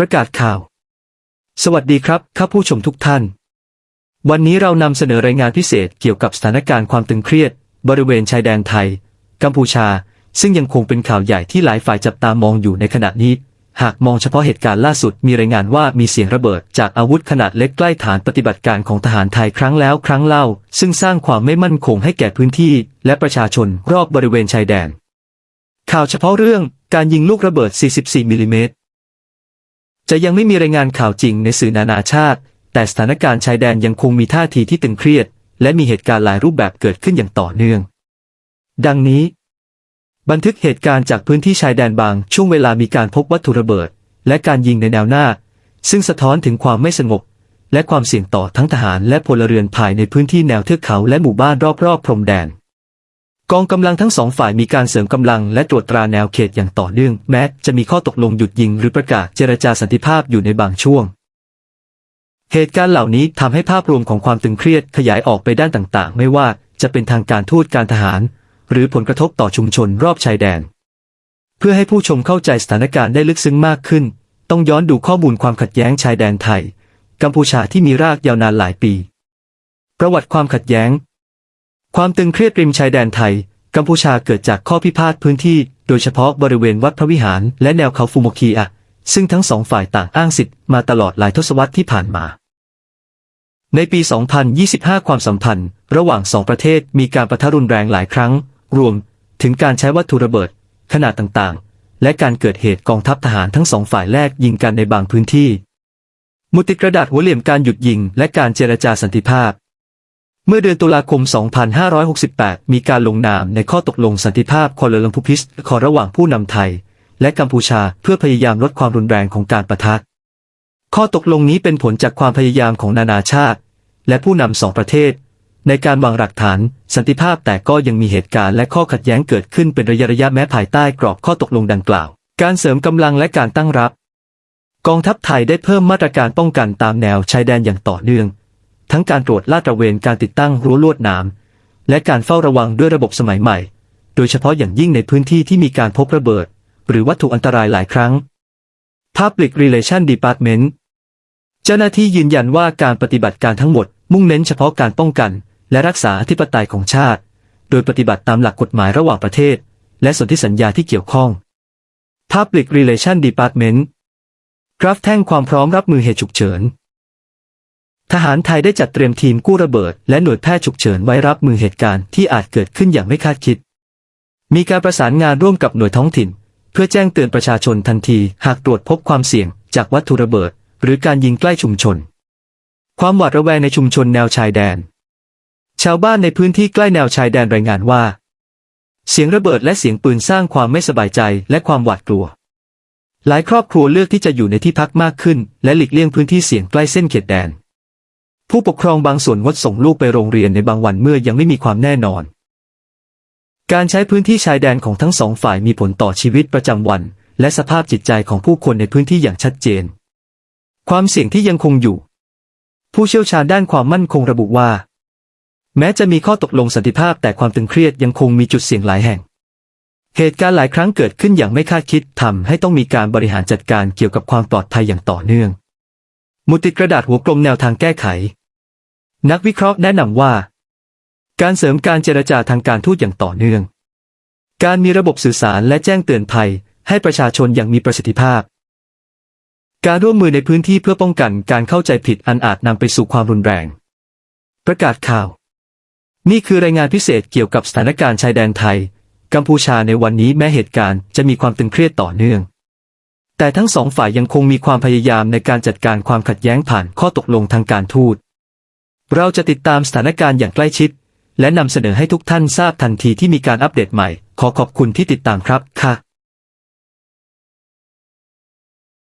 ประกาศข่าว สวัสดีครับข้าผู้ชมทุกท่าน วันนี้เรานำเสนอรายงานพิเศษเกี่ยวกับสถานการณ์ความตึงเครียด บริเวณชายแดนไทย กัมพูชา ซึ่งยังคงเป็นข่าวใหญ่ที่หลายฝ่ายจับตามองอยู่ในขณะนี้ หากมองเฉพาะเหตุการณ์ล่าสุดมีรายงานว่ามีเสียงระเบิดจากอาวุธขนาดเล็กใกล้ฐานปฏิบัติการของทหารไทยครั้งแล้วครั้งเล่า ซึ่งสร้างความไม่มั่นคงให้แก่พื้นที่ และประชาชนรอบบริเวณชายแดน ข่าวเฉพาะเรื่องการยิงลูกระเบิด 44มิลลิเมตร จะยังไม่มีรายงานข่าวจริงในสื่อนานาชาติ แต่สถานการณ์ชายแดนยังคงมีท่าทีที่ตึงเครียด และมีเหตุการณ์หลายรูปแบบเกิดขึ้นอย่างต่อเนื่อง ดังนี้ บันทึกเหตุการณ์จากพื้นที่ชายแดนบาง ช่วงเวลามีการพบวัตถุระเบิด และการยิงในแนวหน้า ซึ่งสะท้อนถึงความไม่สงบ และความเสี่ยงต่อทั้งทหารและพลเรือนภายในพื้นที่แนวเทือกเขาและหมู่บ้านรอบๆพรมแดน กองกำลังทั้งสองฝ่ายมีการเสริมกำลังและตรวจตราแนวเขตอย่างต่อเนื่อง แม้จะมีข้อตกลงหยุดยิงหรือประกาศเจรจาสันติภาพอยู่ในบางช่วง เหตุการณ์เหล่านี้ทำให้ภาพรวมของความตึงเครียดขยายออกไปด้านต่างๆ ไม่ว่าจะเป็นทางการทูตการทหาร หรือผลกระทบต่อชุมชนรอบชายแดน เพื่อให้ผู้ชมเข้าใจสถานการณ์ได้ลึกซึ้งมากขึ้น ต้องย้อนดูข้อมูลความขัดแย้งชายแดนไทย กัมพูชาที่มีรากยาวนานหลายปี ประวัติความขัดแย้ง ความตึงเครียดริมชายแดนไทย กัมพูชาเกิดจากข้อพิพาทพื้นที่ โดยเฉพาะบริเวณวัดพระวิหาร และแนวเขาฟูโมคีอะซึ่งทั้งสองฝ่ายต่างอ้างสิทธิ์มาตลอดหลายทศวรรษที่ผ่านมา ในปี 2025 ความสัมพันธ์ ระหว่างสองประเทศมีการประทะรุนแรงหลายครั้ง รวมถึงการใช้วัตถุระเบิด ขนาดต่างๆ และการเกิดเหตุกองทัพทหารทั้งสองฝ่ายแลกยิงกันในบางพื้นที่ มุติกระดาษหัวเหลี่ยมการหยุดยิง และการเจรจาสันติภาพ เมื่อเดือนตุลาคม 2568 มีการลงนามในข้อตกลงสันติภาพคอเลลัมพูพิสคอระหว่างผู้นำไทย และกัมพูชาเพื่อพยายามลดความรุนแรงของการประทะ ข้อตกลงนี้เป็นผลจากความพยายามของนานาชาติ และผู้นำสองประเทศ ในการวางหลักฐานสันติภาพแต่ก็ยังมีเหตุการณ์และข้อขัดแย้งเกิดขึ้นเป็นระยะระยะแม้ภายใต้กรอบข้อตกลงดังกล่าว การเสริมกำลังและการตั้งรับ กองทัพไทยได้เพิ่มมาตรการป้องกันตามแนวชายแดนอย่างต่อเนื่อง ทั้งการตรวจลาดตระเวนการติดตั้งรั้วลวดหนามและการเฝ้าระวังด้วยระบบสมัยใหม่ โดยเฉพาะอย่างยิ่งในพื้นที่ที่มีการพบระเบิด หรือวัตถุอันตรายหลายครั้ง Public Relation Department เจ้าหน้าที่ยืนยันว่าการปฏิบัติการทั้งหมด มุ่งเน้นเฉพาะการป้องกัน และรักษาอธิปไตยของชาติ โดยปฏิบัติตามหลักกฎหมายระหว่างประเทศ และสนธิสัญญาที่เกี่ยวข้อง Public Relation Department กราฟแท่งความพร้อมรับมือเหตุฉุกเฉิน ทหารไทยได้จัดเตรียมทีมกู้ระเบิด และหน่วยแพทย์ฉุกเฉินไว้รับมือเหตุการณ์ที่อาจเกิดขึ้นอย่างไม่คาดคิด มีการประสานงานร่วมกับหน่วยท้องถิ่น เพื่อแจ้งเตือนประชาชนทันที หากตรวจพบความเสี่ยง จากวัตถุระเบิด หรือการยิงใกล้ชุมชน ความหวาดระแวงในชุมชนแนวชายแดน ชาวบ้านในพื้นที่ใกล้แนวชายแดนรายงานว่า เสียงระเบิดและเสียงปืนสร้างความไม่สบายใจและความหวาดกลัว หลายครอบครัวเลือกที่จะอยู่ในที่พักมากขึ้น และหลีกเลี่ยงพื้นที่เสี่ยงใกล้เส้นเขตแดน ผู้ปกครองบางส่วนงดส่งลูกไปโรงเรียนในบางวันเมื่อยังไม่มีความแน่นอน การใช้พื้นที่ชายแดนของทั้งสองฝ่ายมีผลต่อชีวิตประจำวัน และสภาพจิตใจของผู้คนในพื้นที่อย่างชัดเจน ความเสี่ยงที่ยังคงอยู่ ผู้เชี่ยวชาญด้านความมั่นคงระบุว่า แม้จะมีข้อตกลงสันติภาพแต่ความตึงเครียดยังคงมีจุดเสี่ยงหลายแห่ง เหตุการณ์หลายครั้งเกิดขึ้นอย่างไม่คาดคิดทำให้ต้องมีการบริหารจัดการเกี่ยวกับความปลอดภัยอย่างต่อเนื่องมุติกระดาษหัวกลมแนวทางแก้ไข นักวิเคราะห์แนะนำว่า การเสริมการเจรจาทางการทูตอย่างต่อเนื่อง การมีระบบสื่อสารและแจ้งเตือนภัย ให้ประชาชนอย่างมีประสิทธิภาพ การร่วมมือในพื้นที่เพื่อป้องกันการเข้าใจผิดอันอาจนำไปสู่ความรุนแรง ประกาศข่าว นี่คือรายงานพิเศษเกี่ยวกับสถานการณ์ชายแดนไทย กัมพูชาในวันนี้แม้เหตุการณ์จะมีความตึงเครียดต่อเนื่องแต่ทั้งสองฝ่ายยังคงมีความพยายามในการจัดการความขัดแย้งผ่านข้อตกลงทางการทูต เราจะติดตามสถานการณ์อย่างใกล้ชิด และนำเสนอให้ทุกท่านทราบทันทีที่มีการอัปเดตใหม่ ขอขอบคุณที่ติดตามครับค่ะ